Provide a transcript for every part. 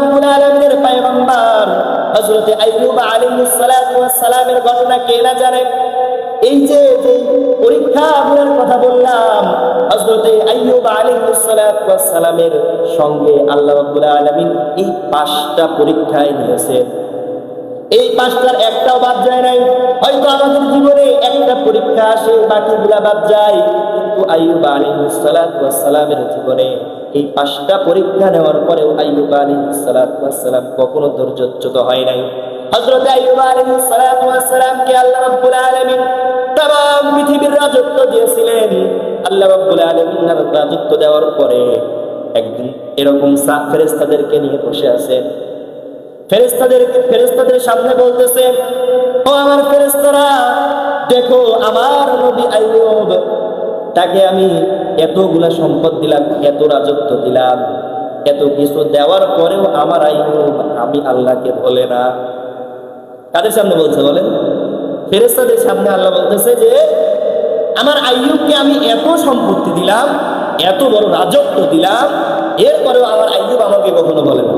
রাব্বুল আলামিনের পয়গম্বর হযরত আইয়ুব আলাইহিস সালাতু ওয়াস সালামের ঘটনা কে না জানে? এই যে যে পরীক্ষাগুলোর কথা বললাম, হযরত আইয়ুব আলাইহিস সালাতু ওয়াস সালামের সঙ্গে আল্লাহ রাব্বুল আলামিন এই পাঁচটা পরীক্ষায় নিয়েছে এই পাঁচটার একটাও বাদ যায় নাই। হয়তো আমাদের জীবনে একটা পরীক্ষা আসে, বাকিগুলা বাদ যায়। কিন্তু আইয়ুব আলাইহিস সালাতু ওয়াস সালামের জীবনে এই পাঁচটা পরীক্ষা নেওয়ার পরেও আলাইহিস সালাতু সালাম কখনো ধৈর্যচ্যুত হয় নাই। আল্লাহ রাজত্ব দেওয়ার পরে একদিন এরকম সাত ফেরেশতাদেরকে নিয়ে বসে আছে। ফেরেস্তাদের সামনে বলতেছে, ও আমার ফেরেস্তারা দেখো আমার নবী আইয়ুব তাকে আমি এতগুলা সম্পদ দিলাম, এত রাজত্ব দিলাম, এত কিছু দেওয়ার পরেও আমার আইয়ুব আমি আল্লাহকে বলে না। কাদের সামনে বলছে বলেন? ফেরেস্তাদের সামনে আল্লাহ বলতেছে যে, আমার আইয়ুবকে আমি এত সম্পত্তি দিলাম, এত বড় রাজত্ব দিলাম, এরপরেও আমার আইয়ুব আমাকে কখনো বলে না।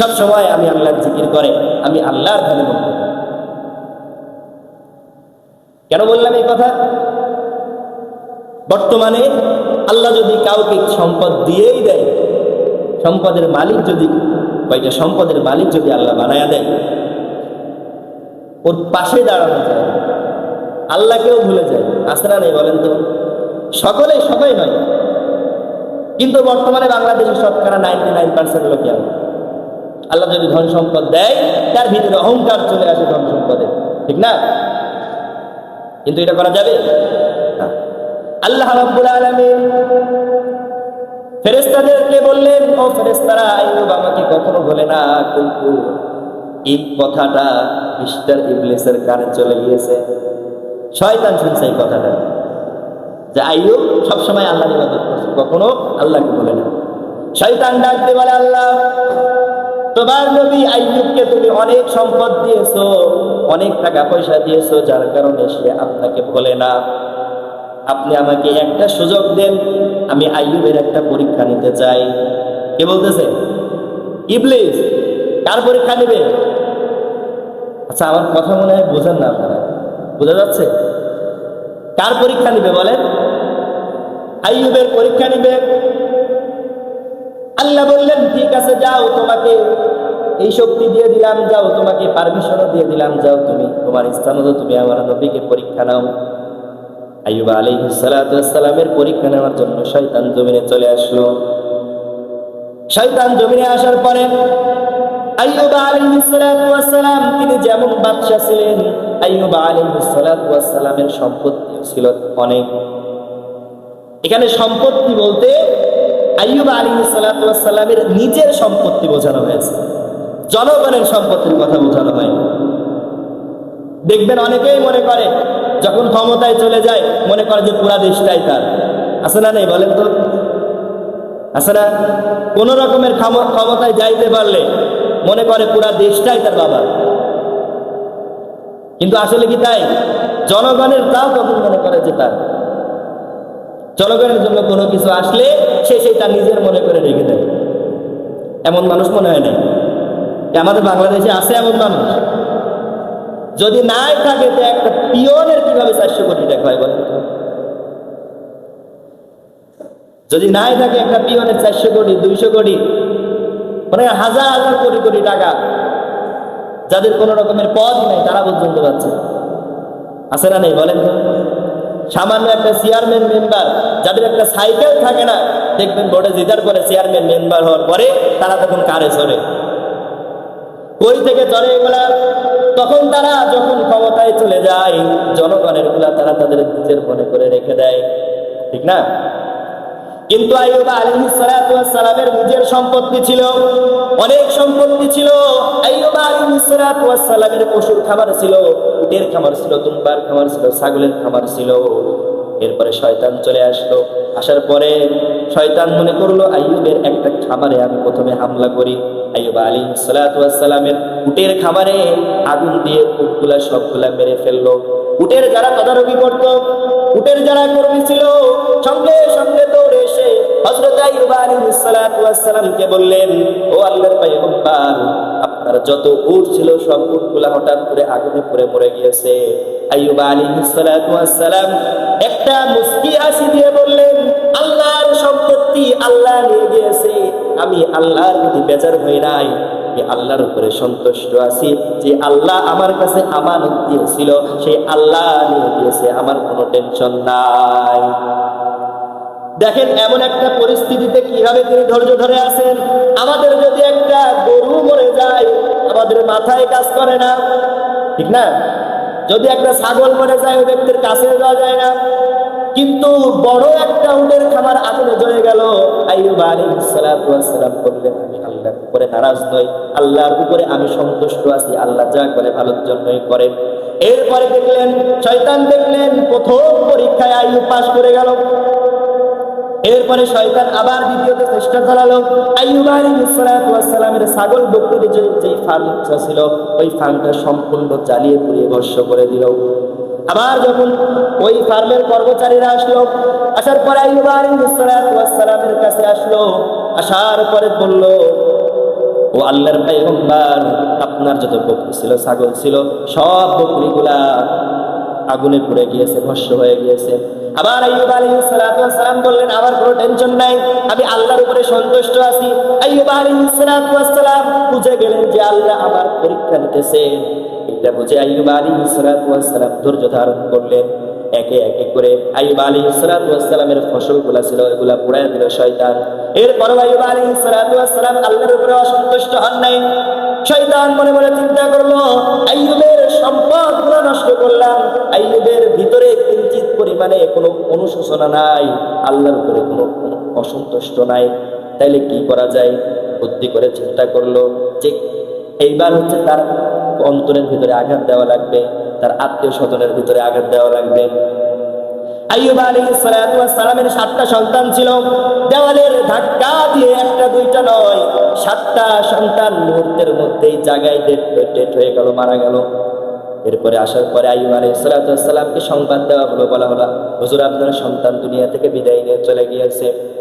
সব সময় আমি আল্লাহর জিকির করে, আমি আল্লাহর ধানে কেন বললাম এই কথা? বর্তমানে আল্লাহ যদি কাউকে সম্পদ দিয়েই দেয়, সম্পদের মালিক যদি, কয়টা সম্পদের মালিক যদি আল্লাহ বানায়া দেয়, ওর পাশে দাঁড়ানো যায়, আল্লাহকেও ভুলে যায় আসরা নেই বলেন তো? সকলে সবাই নয়। কিন্তু বর্তমানে বাংলাদেশের শতকরা নাইনটি নাইন পার্সেন্ট লোক আল্লাহ যদি ধন সম্পদ দেয়, তার ভিতরে অহংকার চলে আসে ধন সম্পদে। ঠিক না? কিন্তু এটা করা যাবে? না। আল্লাহ রাব্বুল আলামিন ফেরেশতাদেরকে বললেন, ও ফেরেশতারা, আইয়ুব আমাকে কখনো বলে না, কিন্তু এই কথাটা মিস্টার ইবলিসের কানে চলে গিয়েছে। শয়তান শুনছে এই কথাটা। যে আইয়ুব সবসময় আল্লাহর ইবাদত কখনো আল্লাহকে বলে না। শয়তান ডাকতে বলে, আল্লাহ, তোমার নবী আইয়ুবকে তুমি অনেক সম্পদ দিয়েছ, অনেক টাকা পয়সা দিয়েছ, যার কারণে সে আপনাকে বলে না। আপনি আমাকে একটা সুযোগ দেন, আমি আইয়ুবের একটা পরীক্ষা নিতে চাই। কে বলতেছে? ইবলিস, কার পরীক্ষা নেবে? আচ্ছা আমার কথা মনে হয় বোঝেন না আপনারা। বোঝা যাচ্ছে? কার পরীক্ষা নিবে বলেন? আইয়ুবের পরীক্ষা নিবে। আল্লাহ বললেন, ঠিক আছে, যাও তোমাকে এই শক্তি দিয়ে দিলাম, যাও তোমাকে পারমিশনও দিয়ে দিলাম, যাও তুমি তোমার মতো তুমি আমার নবীকে পরীক্ষা নাও। আইয়ুব আলী সালামের পরীক্ষা নেওয়ার জন্য শয়তান জমিনে চলে আসলো। শয়তান জমিনে আসার পরে আইয়ুব তিনি যেমন বাদশা ছিলেন, আইয়ুব আলী সালামের সম্পত্তি ছিল অনেক। এখানে সম্পত্তি বলতে আইয়ুব আলী সালামের নিজের সম্পত্তি বোঝানো হয়েছে। জনগণের সম্পত্তির কথা বোঝানো হয় দেখবেন অনেকেই মনে করে, যখন ক্ষমতায় চলে যায়, মনে করে যে পুরা দেশটাই তার। আছে না নেই বলেন তো? আছে না? কোন রকমের ক্ষম- ক্ষমতায় যাইতে পারলে মনে করে পুরা দেশটাই তার বাবা। কিন্তু আসলে কি তাই? জনগণের তাও তখন মনে করে যে তার। জনগণের জন্য কোনো কিছু আসলে সে সেই তার নিজের মনে করে রেখে দেয়। এমন মানুষ মনে হয় না আমাদের বাংলাদেশে আছে এমন মানুষ। যদি নাই থাকে, তো একটা পিয়নের কীভাবে চারশো কোটি টাকা হয় বলেন? যদি নাই থাকে, একটা পিয়নের চারশো কোটি, দুইশো কোটি মানে হাজার হাজার কোটি কোটি টাকা, যাদের কোনো রকমের পদ নেই, তারা পর্যন্ত পাচ্ছে আছে না নেই, বলেন? সামান্য একটা চেয়ারম্যান মেম্বার যাদের একটা সাইকেল থাকে না, দেখবেন বোর্ডে জিতার পরে চেয়ারম্যান মেম্বার হওয়ার পরে তারা তখন কারে চড়ে। কই থেকে চলে এগুলা তখন তারা যখন ক্ষমতায় চলে যায়, জনগণেরগুলা তারা তাদের নিজের মনে করে রেখে দেয়। ঠিক না? কিন্তু সালাতু ওয়াস সালামের নিজের সম্পত্তি ছিল, অনেক সম্পত্তি ছিল। সালাতু ওয়াস সালামের পশুর খাবার ছিল, উটের খাবার ছিল দুম্বার খাবার ছিল, ছাগলের খাবার ছিল। এরপরে শয়তান চলে আসলো। আসার পরে শয়তান মনে করল, আইয়ুবের একটা খামারে আমি প্রথমে হামলা করি। সালামের উটের খামারে আগুন দিয়ে উটগুলা সবগুলা মেরে ফেলল। উটের যারা তদারকি করত, উটের যারা কর্মী ছিল, সঙ্গে সঙ্গে দৌড়ে এসে হজরত সালামকে বললেন, ও আল্লাহর পাইগম্বর পয়গম্বর, আপনার যত উট ছিল সব উটগুলা হঠাৎ করে আগুনে পুড়ে মরে গিয়েছে। একটা মুস্কি হাসি দিয়ে বললেন, আল্লাহর সম্পত্তি আল্লাহ নিয়ে গিয়েছে। আমি আল্লাহর প্রতি বেজার হই নাই, আমি আল্লাহর উপরে সন্তুষ্ট আছি। যে আল্লাহ আমার কাছে আমানত দিয়েছিল, সেই আল্লাহ দিয়েছে আমার কোনো টেনশন নাই। দেখেন, এমন একটা পরিস্থিতিতে কীভাবে তিনি ধৈর্য ধরে আছেন? আমাদের যদি একটা গরু মরে যায়, আমাদের মাথায় কাজ করে না, ঠিক না? যদি একটা ছাগল মরে যায়, ওই ব্যক্তির কাছে যাওয়া যায় না। কিন্তু বড় একটা উটের খামার আগুনে জ্বলে গেল আমি সন্তুষ্ট আছি। আল্লাহ যা করে ভালোর জন্যই করে এরপরে দেখলেন, শয়তান দেখলেন, প্রথম পরীক্ষায় আইয়ুব পাশ করে গেল। এরপরে শয়তান আবার দ্বিতীয়তে চেষ্টা চালালো। আইয়ুব আলাইহিস সালাতু ছাগল বকরির যে, যেই ফার্মটা ছিল, ওই ফার্মটা সম্পূর্ণ জ্বালিয়ে পুড়িয়ে ভস্য করে দিল। আবার যখন ওই ফার্মের কর্মচারীরা আসলো, আসার পরে আলাইহিস সালাতু কাছে আসলো, আসার পরে বলল, ও আল্লাহর পয়গম্বর, আপনার যত বকরি ছিল, ছাগল ছিল, সব বকরিগুলা আগুনে পুড়ে গিয়েছে ভস্য হয়ে গিয়েছে। আবার আইয়ুব আলাইহিস সালাম বললেন, আমার কোনো টেনশন নাই, আমি আল্লাহর উপরে সন্তুষ্ট আছি। আইয়ুব আলাইহিস সালাম বুঝে গেলেন যে আল্লাহ আমার পরীক্ষা নিতেছেন এটা বুঝে আইয়ুব আলাইহিস সালাতু ওয়াস ধৈর্য ধারণ করলেন। একে একে করে সালাতু ওয়াস সালামের ফসলগুলা ছিল, এগুলা পুড়ায় দিল শয়তান। এরপর আইয়ুব আলাইহিস সালাতু ওয়াস আল্লাহর উপরে অসন্তুষ্ট হন নাই। শয়তান মনে মনে চিন্তা করল, আইয়ুবের সম্পদ নষ্ট করলাম, আইয়ুবের ভিতরে কিঞ্চিত পরিমাণে কোনো অনুশোচনা নাই, আল্লাহর উপরে কোনো অসন্তুষ্ট নাই। তাইলে কি করা যায়? বুদ্ধি করে চিন্তা করল যে এইবার হচ্ছে তার অন্তরের ভিতরে আঘাত দেওয়া লাগবে, তার আত্মীয় স্বজনের ভিতরে আঘাত দেওয়া লাগবে। সন্তান মুহূর্তের এরপরে আসার পরে সালামকে সংবাদ দেওয়া হলো, বলা হলো, হুজুর, আপনার সন্তান দুনিয়া থেকে বিদায় নিয়ে চলে গিয়েছে।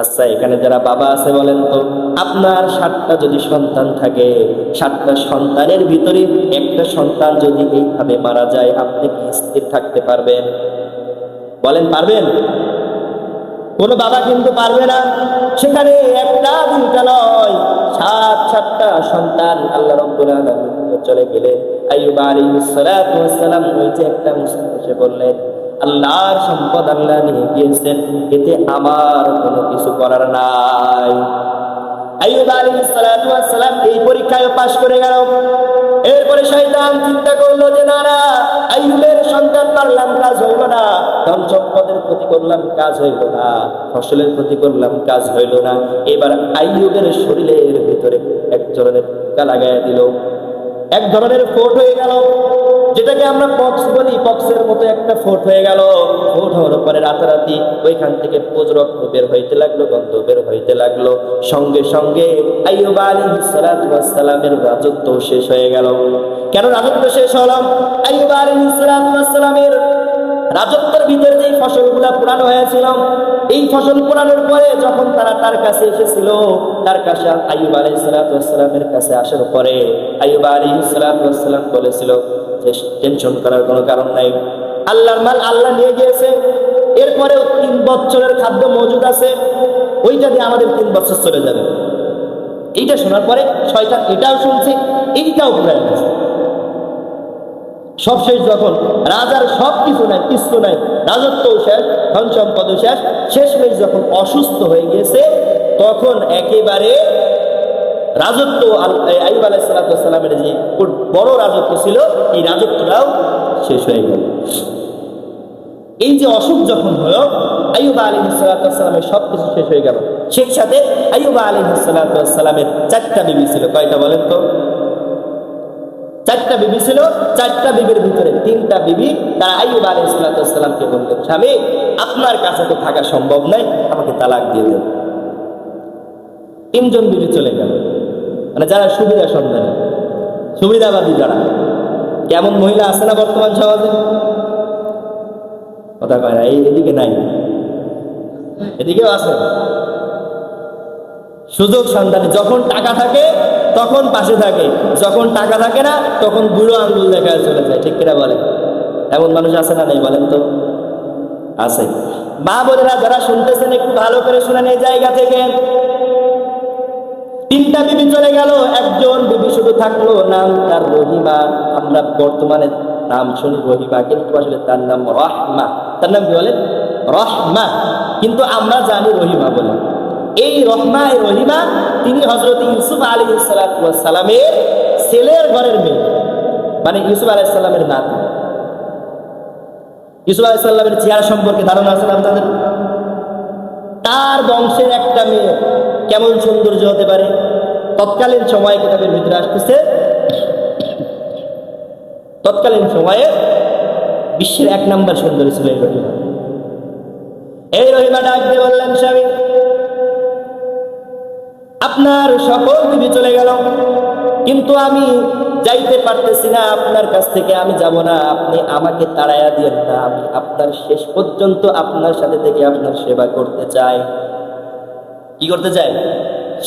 আচ্ছা এখানে যারা বাবা আছে বলেন তো, আপনার সাতটা যদি সন্তান থাকে, সাতটা সন্তানের ভিতরে একটা সন্তান যদি এইভাবে মারা যায়, আপনি কি স্থির থাকতে পারবেন? বলেন, পারবেন? কোনো বাবা কিন্তু পারবে না। সেখানে একটা, দুইটা নয়, সাত, সাতটা সন্তান আল্লাহ রব্বুল চলে গেলেন। আলাইহিস সালাতু সালাম ওই যে একটা মুসলিম এসে বললেন আল্লাহর সম্পদ আল্লাহ নিয়ে গিয়েছেন, এতে আমার কোনো কিছু করার নাই। আইয়ুব এই পরীক্ষায় পাশ করে গেল। এরপরে শয়তান চিন্তা করল যে, না না, আইয়ুবের সন্তান পারলাম, কাজ হইল না। ধন সম্পদের ক্ষতি করলাম কাজ হইল না, ফসলের ক্ষতি করলাম কাজ হইল না। এবার আইয়ুবের শরীরের ভিতরে এক ধরনের টিকা লাগাইয়া দিল। এক ধরনের ফোট হয়ে গেল। যেটাকে আমরা পক্স বলি। পক্সের মতো একটা ফোট হয়ে গেল। ফোট হওয়ার পরে রাতারাতি ওইখান থেকে পোজ রক্ত বের হইতে লাগল, গন্ধ বের হইতে লাগল। সঙ্গে সঙ্গে আইয়ুব রাজত্ব শেষ হয়ে গেল। কেন রাজত্ব শেষ হলাম আইয়ুব আলাইহিস সালাতু সালামের রাজত্বের ভিতরে যে ফসলগুলা পুরানো হয়েছিল, এই ফসল পুরানোর পরে যখন তারা তার কাছে এসেছিল, তার কাছে আইয়ুব আলাইসালামের কাছে আসার পরে আইয়ুব আলাইসালাম বলেছিল যে টেনশন করার কোনো কারণ নাই। আল্লাহর মাল আল্লাহ নিয়ে গিয়েছে। এরপরেও তিন বছরের খাদ্য মজুদ আছে। ওইটা দিয়ে আমাদের তিন বছর চলে যাবে। এইটা শোনার পরে শয়তান এটাও শুনছে, এইটাও পুরাই গেছে সব শেষ যখন রাজার সব কিছু নাই কিছু নাই রাজত্ব শেষ, ধন সম্পদ শেষ, শেষমেশ যখন অসুস্থ হয়ে গেছে, তখন একেবারে রাজত্ব আইব আলাইসালামের যে বড় রাজত্ব ছিল, এই রাজত্বটাও শেষ হয়ে গেল। এই যে অসুখ যখন হলো, আইয়ুবা আলী সালাতামের সব কিছু শেষ হয়ে গেল। সেই সাথে আইয়ুবা আলী সালাতামের চারটা বিবি ছিল, কয়টা বলেন তো? চারটা বিবি ছিল, চারটা বিবির ভিতরে তিনটা বিবি তারা আইয়ুব আলী সালাতামকে বললেন, স্বামী, আপনার কাছে তো থাকা সম্ভব নয়, আমাকে তালাক দিয়ে দেন। তিনজন বিবি চলে গেল। মানে যারা সুবিধা সন্ধানী, সুবিধাবাদী যারা, কেমন মহিলা আছে না বর্তমান সমাজে? কথা কয় না, এই এদিকে নাই। এদিকেও আছে। সুযোগ সন্ধানে, যখন টাকা থাকে তখন পাশে থাকে। যখন টাকা থাকে না, তখন বুড়ো আঙ্গুল দেখা চলে যায়। ঠিক কিনা বলেন? এমন মানুষ আছে না নেই বলেন তো? আছে। মা বোনেরা যারা শুনতেছেন, একটু ভালো করে শুনেন এই জায়গা থেকে। তিনটা বিবি চলে গেল, একজন বিবি শুধু থাকল, নাম তার রহিমা। আমরা বর্তমানে নাম শুনি রহিমা, কিন্তু আসলে তার নাম রহমা। তার নাম কি বলেন? রহমা। কিন্তু আমরা জানি রহিমা বলে। এই রহমা এই রহিমা, তিনি হজরত ইউসুফ আলী সালামের ছেলের ঘরের মেয়ে। মানে ইউসুফ আলাইসাল্লামের নাতি। ইউসুফ আলাইসাল্লামের চেহারা সম্পর্কে ধারণা আছে আপনাদের? তার বংশের একটা মেয়ে কেমন সৌন্দর্য হতে পারে? তৎকালীন সময়ে কিতাবের ভিতরে আসতেছে, তৎকালীন সময়ে বিশ্বের এক নম্বর সুন্দরী ছিল এই রহিমা। এই রহিমা ডাক দিয়ে বললেন স্বামী আপনার সকল বিবি চলে গেল। কিন্তু আমি যাইতে পারতেছি না, আপনার কাছ থেকে আমি যাব না, আপনি আমাকে তাড়াইয়া দিয়েন না, আমি আপনার শেষ পর্যন্ত আপনার সাথে থেকে আপনার সেবা করতে চাই। কি করতে চাই?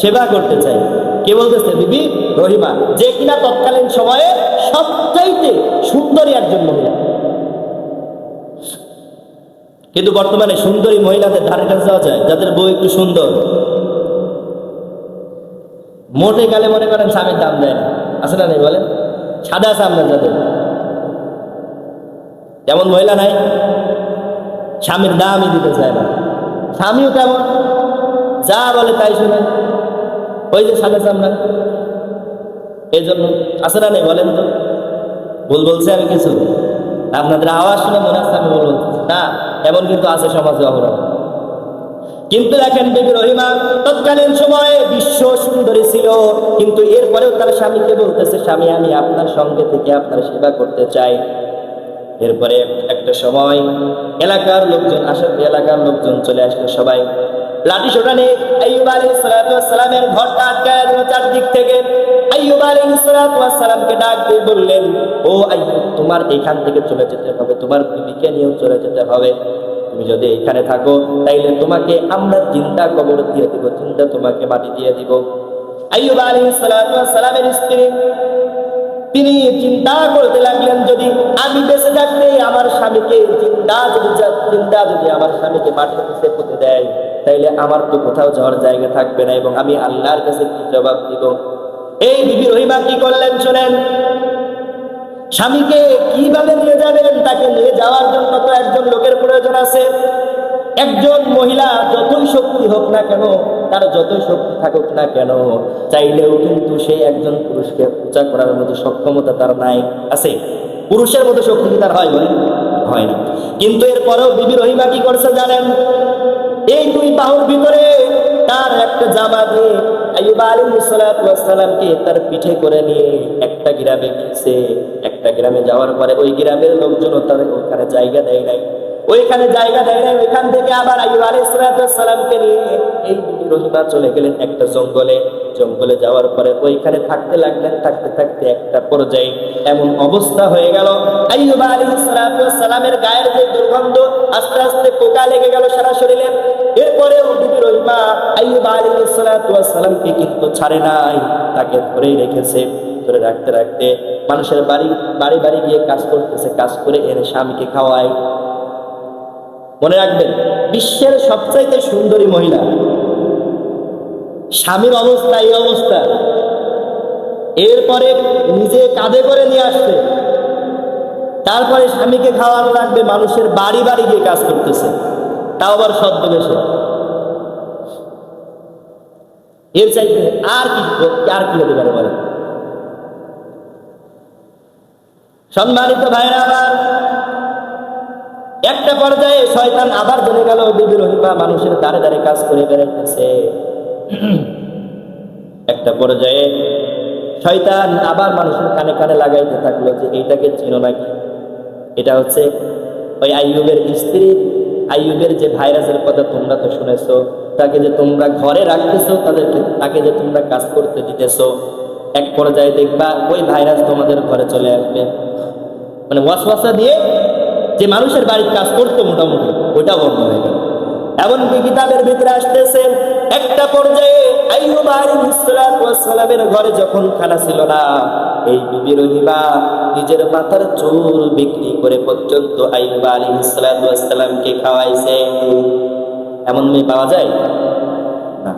সেবা করতে চাই। কে বলতেছে? বিবি রহিমা, যে কিনা তৎকালীন সময়ে সবচাইতে সুন্দরী একজন মহিলা। কিন্তু বর্তমানে সুন্দরী মহিলাদের ধারে কাছে যাওয়া যায়, যাদের বউ একটু সুন্দর। মোটে গেলে মনে করেন স্বামীর দাম দেয় না। আছে না নেই বলেন? সাদা সামনে যাদের। তেমন মহিলা নাই, স্বামীর দামই দিতে চায় না। স্বামীও তেমন যা বলে তাই শুনে। ওই যে সাদা চামড়া। এই জন্য আছে না নেই বলেন তো? ভুল বলছে আমি কিছু। আপনাদের আওয়াজ শুনে মনে হচ্ছে আমি বলছি। না, এমন কিন্তু আছে সমাজে অপরাধ। কিন্তু দেখেন বিবি রহিমা, তৎকালীন সময়ে বিশ্ব সুন্দরী ছিল, কিন্তু এরপরেও তার স্বামীকে বলতেছে, স্বামী, আমি আপনার সঙ্গে থেকে আপনার সেবা করতে চাই। এরপরে একটা সময় এলাকার লোকজন আসে এলাকার লোকজন চলে আসলো সবাই। লাঠি সোটা নিয়ে আইয়ুব সালামের ঘরটা আটকায় দিল চারদিক থেকে। সালামকে ডাক দিয়ে বললেন, ও আইয়ুব, তোমার এখান থেকে চলে যেতে হবে, তোমার বিবিকে নিয়েও চলে যেতে হবে। তুমি যদি এখানে থাকো, তাইলে তোমাকে আমরা চিন্তা কবর দিয়ে দিব চিন্তা তোমাকে মাটি দিয়ে দিব। সালাতু সালামের স্ত্রী, তিনি চিন্তা করতে লাগলেন যদি আমি বেঁচে থাকতে আমার স্বামীকে চিন্তা যদি চিন্তা যদি আমার স্বামীকে মাটির কাছে পুঁতে দেয়, তাইলে আমার তো কোথাও যাওয়ার জায়গা থাকবে না এবং আমি আল্লাহর কাছে কি জবাব দিব? এই বিবি রহিমা কি করলেন, শোনেন। স্বামীকে কীভাবে নিয়ে যাবেন, তাকে নিয়ে যাওয়ার জন্য তো একজন লোকের প্রয়োজন আছে। একজন মহিলা যতই শক্তি হোক না কেন, তার যতই শক্তি থাকুক না কেন, চাইলেও কিন্তু সেই একজন পুরুষকে পূজা করার মতো সক্ষমতা তার নাই, আছে। পুরুষের মতো শক্তি কি তার হয় হয় না। কিন্তু এরপরেও বিবি রহিমা কি করছে জানেন? এই দুই বাহুর ভিতরে তার একটা জামা দিয়ে আইয়ুব আলাইহিসসালামকে তার পিঠে করে নিয়ে একটা গ্রামে গিয়েছে একটা গ্রামে যাওয়ার পরে ওই গ্রামের লোকজনও তার ওখানে জায়গা দেয় নাই। ওইখানে জায়গা দেয় নাই, ওইখান থেকে আবার আইয়ুব আলাইহিসসালামকে নিয়ে এই রহিমা চলে গেলেন একটা জঙ্গলে। জঙ্গলে যাওয়ার পরে ওইখানে থাকতে লাগলেন, থাকতে থাকতে একটা পর্যায়ে এমন অবস্থা হয়ে গেল। আলাইহিসসালামের গায়ের যে দুর্গন্ধ আস্তে আস্তে পোকা লেগে গেল সারা শরীরে এরপরেও বিবি রহিমা আইয়ুব আলাইহিসসালামকে কিন্তু ছাড়ে নাই, তাকে ধরেই রেখেছে। ধরে রাখতে রাখতে মানুষের বাড়ি বাড়ি বাড়ি গিয়ে কাজ করতেছে, কাজ করে এনে স্বামীকে খাওয়ায়। মনে রাখবেন, বিশ্বের সবচাইতে সুন্দরী মহিলা। স্বামীর অবস্থা, এই অবস্থা। এরপরে নিজে কাঁধে করে নিয়ে আসছে। তারপরে স্বামীকে খাওয়ানো লাগবে, মানুষের বাড়ি বাড়ি গিয়ে কাজ করতেছে। তাও আবার ছদ্মবেশে এর চাইতে আর কি আর কি হতে পারে বলেন? সম্মানিত ভাইরা আবার একটা পর্যায়ে শয়তান আবার জেনে গেল বিবি রহিমা মানুষের দাঁড়ে দাঁড়ে কাজ করে বেড়াইতেছে। একটা পর্যায়ে শয়তান আবার মানুষের কানে কানে লাগাইতে থাকল যে এইটাকে চিনো নাকি এটা হচ্ছে ওই আইয়ুবের স্ত্রী, আইয়ুবের যে ভাইরাসের কথা তোমরা তো শুনেছো, তাকে যে তোমরা ঘরে রাখতেছো, তাদেরকে, তাকে যে তোমরা কাজ করতে দিতেছো, এক পর্যায়ে দেখবা ওই ভাইরাস তোমাদের ঘরে চলে আসবে। মানে ওয়াসওয়াসা দিয়ে যে মানুষের বাড়ির কাজ করতো মোটামুটি ওইটা বন্ধ হয়ে গেল। এমনকি কিতাবের ভিতরে আসতেছে, একটা পর্যায়ে আইয়ুব আলাইহিস সালামের ঘরে যখন খানা ছিল না, এই বিবি রহিমা নিজের মাথার চুল বিক্রি করে পর্যন্ত আইয়ুব আলাইহিস সালামকে খাওয়াইছে। এমন মেয়ে পাওয়া যায়? না।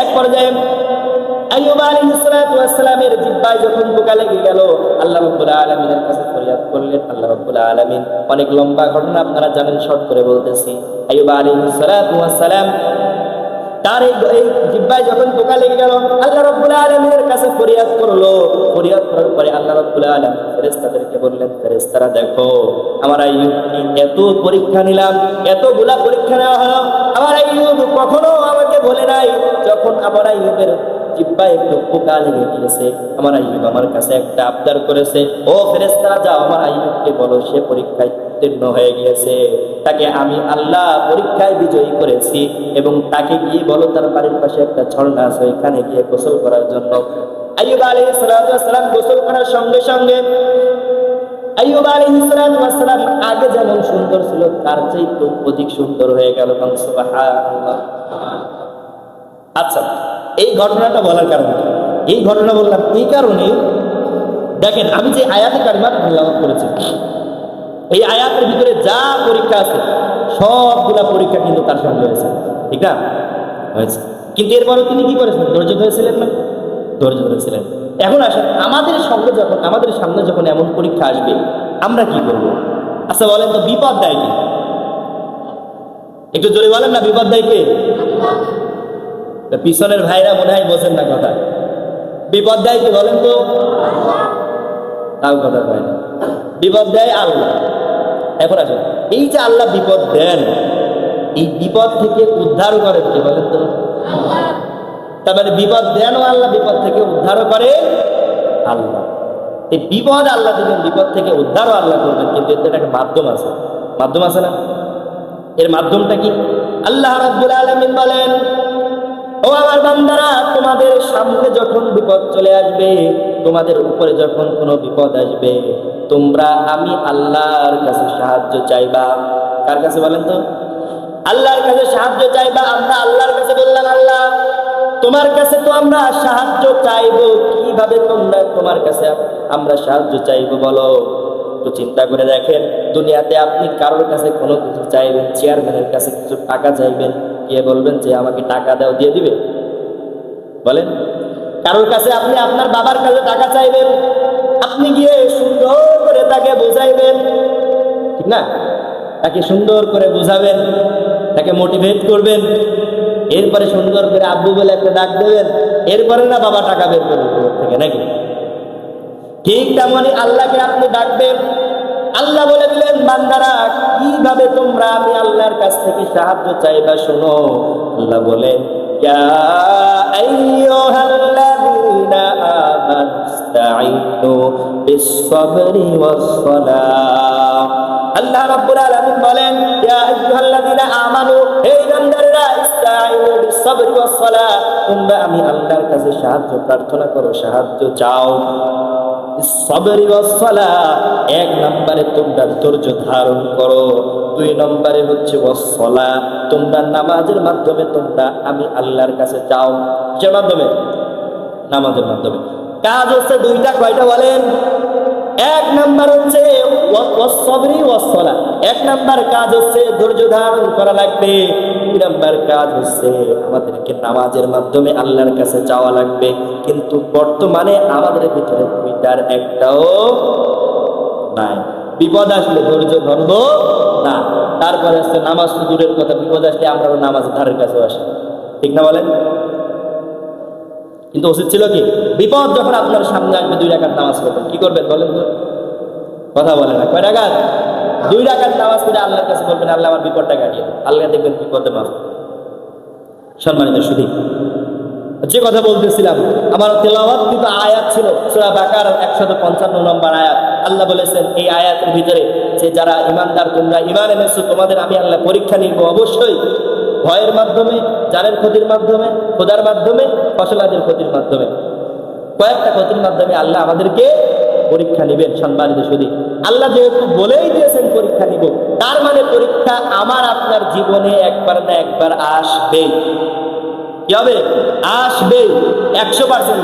এক পর্যায়ে আইয়ুব কাছে করলেন, আল্লাহ অনেক লম্বা ঘটনা আপনারা জানেন, শর্ট করে বলতেছি। তার এই যখন লেগে গেল, আল্লাহ রাব্বুল কাছে ফরিয়াদ করল। ফরিয়াদ করার পরে আল্লাহ রাব্বুল আলামিন ফেরেশতাদেরকে বললেন, ফেরেশতারা, দেখো, আমার এত পরীক্ষা নিলাম, এতগুলা পরীক্ষা নেওয়া হলো। আমার আইয়ুব কখনো আমাকে বলে নাই, যখন আমার আইয়ুবের জিব্বায় একটু পোকা লেগে গিয়েছে। আমার আইয়ুব আমার কাছে একটা আবদার করেছে, ও ফেরেশতারা যাও, আমার আইয়ুবকে বলো, সে পরীক্ষায় উত্তীর্ণ হয়ে গিয়েছে। তাকে আমি আল্লাহ পরীক্ষায় বিজয়ী করেছি এবং তাকে গিয়ে বলো, তার বাড়ির পাশে একটা ঝর্ণা আছে, ওইখানে গিয়ে গোসল করার জন্য। আইয়ুব আলাইহিস সালাম গোসল করার সঙ্গে সঙ্গে আগে যেমন সুন্দর ছিল, তার চাইতে অধিক সুন্দর হয়ে গেল। আচ্ছা এই ঘটনাটা বলার কারণ এই ঘটনা বললাম এই কারণে দেখেন আমি যে আয়াতে কারিমাত তেলাওয়াত করেছি, এই আয়াতের ভিতরে যা পরীক্ষা আছে, সবগুলা পরীক্ষা কিন্তু তার সঙ্গে হয়েছে। ঠিক না? হয়েছে। কিন্তু এরপরে তিনি কি করেছেন? ধৈর্য ধরেছিলেন না? ধৈর্য ধরেছিলেন। এখন আসেন, আমাদের সঙ্গে যখন, আমাদের সামনে যখন এমন পরীক্ষা আসবে, আমরা কি করব? আচ্ছা বলেন তো বিপদ দেয় কি? একটু জোরে বলেন না, বিপদ দেয় কে? পিছনের ভাইরা মনে হয় বোঝেন না কথা। বিপদ দেয় কি বলেন তো? তাও কথা না। বিপদ দেয় আল্লাহ। এখন আসুন, এই যে আল্লাহ বিপদ দেন, এই বিপদ থেকে উদ্ধার করেন কে বলেন তো? তার মানে বিপদ দেন আল্লাহ, বিপদ থেকে উদ্ধারও করে আল্লাহ। এই বিপদ আল্লাহ দিবেন বিপদ থেকে উদ্ধারও আল্লাহ করবেন, কিন্তু এতে একটা মাধ্যম আছে। মাধ্যম আছে না? এর মাধ্যমটা কি? আল্লাহ রাব্বুল আলামিন বলেন ও আমার বান্দারা, তোমাদের সামনে যখন বিপদ চলে আসবে, তোমাদের উপরে যখন কোনো বিপদ আসবে, তোমরা আমি আল্লাহর কাছে সাহায্য চাইবা। কার কাছে বলেন তো? আল্লাহর কাছে সাহায্য চাইবা, আমরা আল্লাহর কাছে বললাম, আল্লাহ, তোমার কাছে তো আমরা সাহায্য চাইব, কীভাবে তোমরা তোমার কাছে আমরা সাহায্য চাইব বলো? তো চিন্তা করে দেখেন, দুনিয়াতে আপনি কারোর কাছে কোনো কিছু চাইবেন, চেয়ারম্যানের কাছে কিছু টাকা চাইবেন গিয়ে বলবেন যে আমাকে টাকা দাও, দিয়ে দিবে। বলেন, কারোর কাছে আপনি আপনার বাবার কাছে টাকা চাইবেন, আপনি গিয়ে সুন্দর করে তাকে বোঝাইবেন, ঠিক না? তাকে সুন্দর করে বোঝাবেন, তাকে মোটিভেট করবেন, এরপরে সুন্দর করে আব্বু বলে একটা ডাক দেবেন, এরপরে না বাবা টাকা বের করবে ঘর থেকে, নাকি? ঠিক তেমনই আল্লাহকে আপনি ডাকবেন আল্লাহ বলে দিলেন, বান্দারা, কীভাবে তোমরা আমি আল্লাহর কাছ থেকে সাহায্য চাইবা শোনো? আল্লাহ বলে আল্লাহ বলেন আমি আল্লাহর কাছে সাহায্য প্রার্থনা করো, সাহায্য চাও। এক নম্বরে তোমরা ধৈর্য ধারণ করো, দুই নম্বরে হচ্ছে ওয়াস-সালাহ তোমরা নামাজের মাধ্যমে তোমরা আমি আল্লাহর কাছে চাও যে মাধ্যমে? নামাজের মাধ্যমে। কাজ হচ্ছে দুইটা, কয়টা বলেন? এক নাম্বার হচ্ছে এক নাম্বার কাজ হচ্ছে ধৈর্য ধারণ করা লাগবে। দুই নাম্বার কাজ হচ্ছে আমাদেরকে নামাজের মাধ্যমে আল্লাহর কাছে চাওয়া লাগবে। কিন্তু বর্তমানে আমাদের ভিতরে দুইটার একটাও নাই। বিপদ আসলে ধৈর্য ধরব না। তারপরে হচ্ছে নামাজ তো দূরের কথা, বিপদ আসলে আমরা নামাজ ধারের কাছেও আসি। ঠিক না বলেন? কিন্তু উচিত ছিল কি? বিপদ যখন আপনার সামনে আসবে, দুই রাকাত নামাজ পড়বেন। কি করবেন বলেন তো? কথা বলে না। কয় রাকাত? দুই রাখার নামাজ পড়ে আল্লাহর কাছে বলবেন, আল্লাহ, আমার বিপদটা কাটিয়ে আল্লাহ দেখবেন বিপদে মাফ। সম্মানিত শুধু যে কথা বলতেছিলাম, আমার তেলাওয়াত কিন্তু আয়াত ছিল, সূরা বাকার একশত পঞ্চান্ন নম্বর আয়াত। আল্লাহ বলেছেন, এই আয়াতের ভিতরে যে যারা ইমানদার তোমরা ইমান এনেছো, তোমাদের আমি আল্লাহ পরীক্ষা নিব অবশ্যই। ভয়ের মাধ্যমে, জানের ক্ষতির মাধ্যমে, খোদার মাধ্যমে, ফসলাদের ক্ষতির মাধ্যমে। কয়েকটা ক্ষতির মাধ্যমে আল্লাহ আমাদেরকে পরীক্ষা নেবেন সম্মানিত শুধু আল্লাহ যেহেতু বলেই দিয়েছেন পরীক্ষা নিব, তার মানে পরীক্ষা আমার আপনার জীবনে একবার না একবার আসবে কি হবে? আসবে একশো পার্সেন্ট